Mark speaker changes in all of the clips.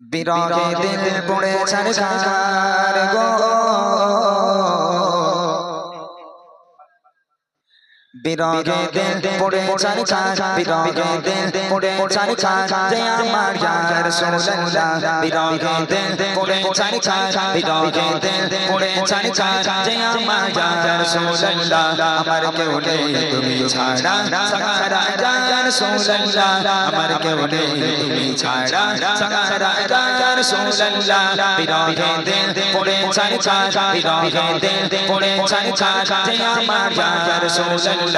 Speaker 1: বিরহে দিল পড়ে ছাড় গো। বিরহে দিল পড়ে ইয়ার রাসূলুল্লাহ বিরহে দিল পড়ে ছাড় বিরহে দিল পড়ে ছাড় যে আমার ইয়ার রাসূলুল্লাহ কেউ সারা কেউ সারা বিরহে দিল পড়ে ছাড় বিরহে দিল পড়ে ছাড় রাসূলুল্লাহ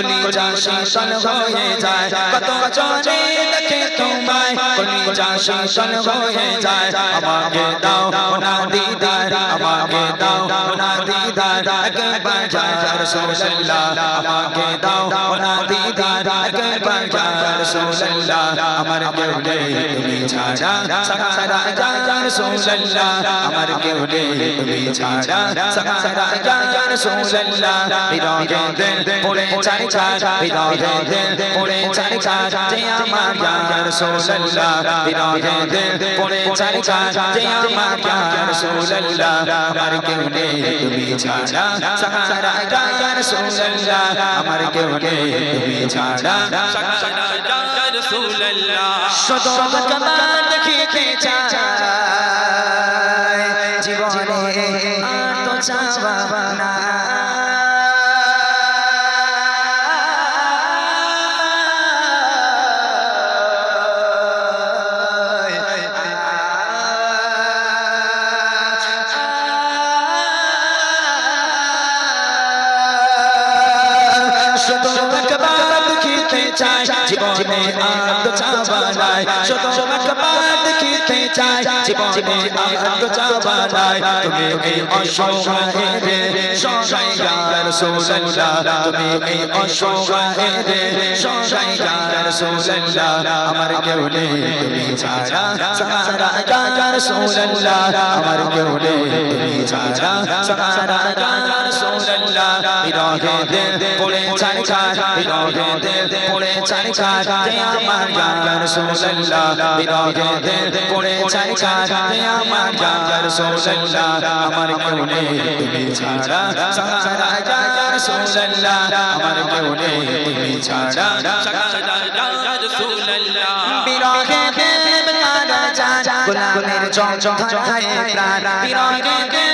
Speaker 1: তোমায় কলি যা শীতল হয়ে যায় কত জনে দেখে তোমায় কলি যা শীতল হয়ে যায় আমাকে দাও না দিদার আমাকে দাও না দিদার একবার যায় রাসূলুল্লাহ আমাকে দাও না দিদার একবার যায় রাসূলুল্লাহ আমার কেউ নেই তুমি ছাড়া সারা যায় রাসূলুল্লাহ আমার কেউ নেই তুমি ছাড়া সারা যায় রাসূলুল্লাহ বিরহে দিল পড়ে চাই চা বিরহে দিল পড়ে চাই চা যে আমার ইয়া রাসূলুল্লাহ বিরহে দিল পড়ে চাই চা যে আমার ইয়া রাসূলুল্লাহ আমার কেউ নেই তুমি ছাড়া ইয়া দেখিতে চাই জীবনে তো চাওয়া না। চাই, জীবনে আর তো চাওয়া একবার দেখিতে চাই, জীবনে আর তো তুমি এই অসহায় রে সহায় রাসূলুল্লাহ তুমি এই অসহায় রে সহায় রাসূলুল্লাহ আমার কেউ নেই, তুমি ছাড়া সারা রাসূলুল্লাহ আমার কেউ নেই, তুমি ছাড়া সারা ইয়া রাসূলুল্লাহ বিরহে দিল পড়ে ছাড় ছাড় বিরহে পড়ে আমার ইয়া রাসূলুল্লাহ বিরহে দিল পড়ে ছাড় ছাড় যে আমার ইয়া রাসূলুল্লাহ আমার কেউ নেই তুমি ছাড়া সারা ইয়া রাসূলুল্লাহ আমার কেউ নেই তুমি ছাড়া বিরহে বেকার চাঁদ গোলামের চঞ্চল ধরায় প্রাণ বিরহে বেকার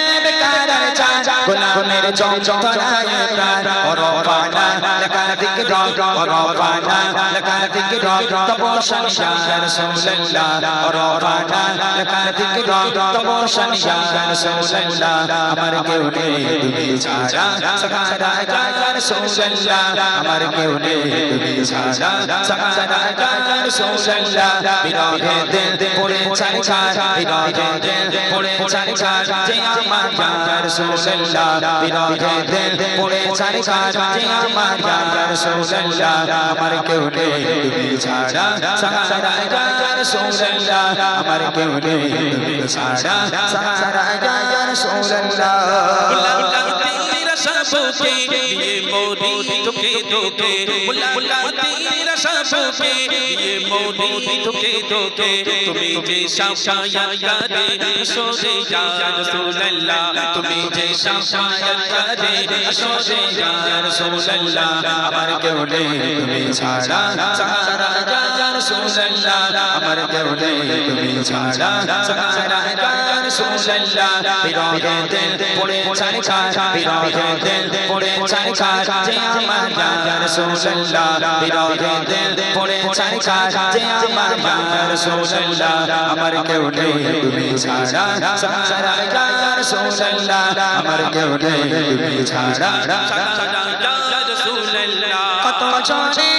Speaker 1: চঞ্চল ধরায় প্রাণ। অরপানা লকাতিক রক অরপানা লকাতিক রক তপোশন ইয়া রাসূলুল্লাহ অরপানা লকাতিক রক তপোশন ইয়া রাসূলুল্লাহ আমার কেউ নেই তুমি ছাড়া সারা ইয়া রাসূলুল্লাহ আমার কেউ নেই তুমি ছাড়া সারা ইয়া রাসূলুল্লাহ বিরহে দিল পড়ে ছাড় ছাড় বিরহে দিল পড়ে ছাড় ছাড়, যে আমার রাসূলুল্লাহ দিল পড়ে ছাড় যে আমার রাসূলুল্লাহ আমার কেউ নেই তুমি ছাড়া সারা রাসূলুল্লাহ আমার কেউ নেই তুমি ছাড়া সারা রাসূলুল্লাহ
Speaker 2: सबके ये मोदी तुके तुके मुला मुला तेरा सबके ये मोदी तुके तुके तुम्हें जे शाया करे सोरे या रसूल अल्लाह तुम्हें जे शाया करे सोरे या रसूल अल्लाह
Speaker 1: আমার কেউ নেই তুমি ছাড়া সারা ইয়া রাসূলুল্লাহ আমার কেউ নেই তুমি ছাড়া সারা ইয়া রাসূলুল্লাহ বিরহে দিল পড়ে ছাড় ছাড় বিরহে দিল পড়ে ছাই খায় যে আমার রাসূলুল্লাহ বিরহে দিল পড়ে ছাই খায় যে আমার রাসূলুল্লাহ আমার কেউ নেই তুমি ছাড়া। সারা রাসূলুল্লাহ আমার কেউ নেই তুমি ছাড়া। কত জনে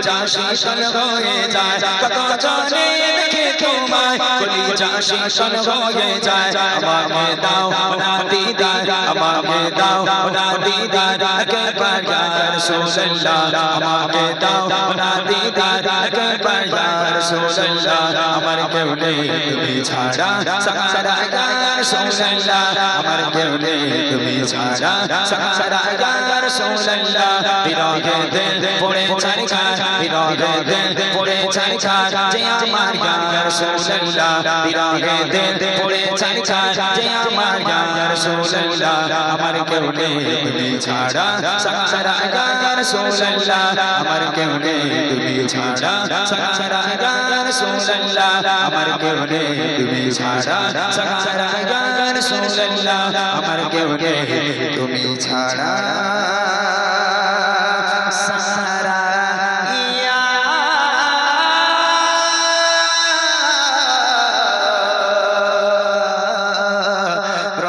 Speaker 1: কলিজা শীতল হয়ে যায়, কত জনে দেখে তোমায়। কলিজা শীতল হয়ে যায় আমাকে দাও না দিদার আমাকে দাও না দিদার একবার ইয়া রাসূলুল্লাহ আমাকে দাও না দিদার একবার ইয়া রাসূলুল্লাহ আমার কেউ নেই তুমি ছাড়া সারা ইয়া রাসূলুল্লাহ আমার কেউ নেই তুমি ছাড়া সারা ইয়া রাসূলুল্লাহ বিরহে দিল পড়ে ছাই খায় বিরহে দিল পড়ে ছাই খায় যে আমার ইয়া রাসূলুল্লাহ বিরহে দিল পড়ে ছাই খায় যে আমার ইয়া রাসূলুল্লাহ আমার কেউ নেই তুমি ছাড়া সারা ইয়া রাসূলুল্লাহ আমার কেউ নেই তুমি ছাড়া সারা রাসূলুল্লাহ আমার কেউ নেই তুমি ছাড়া সারা রাসূলুল্লাহ আমার কেউ নেই তুমি ছাড়া।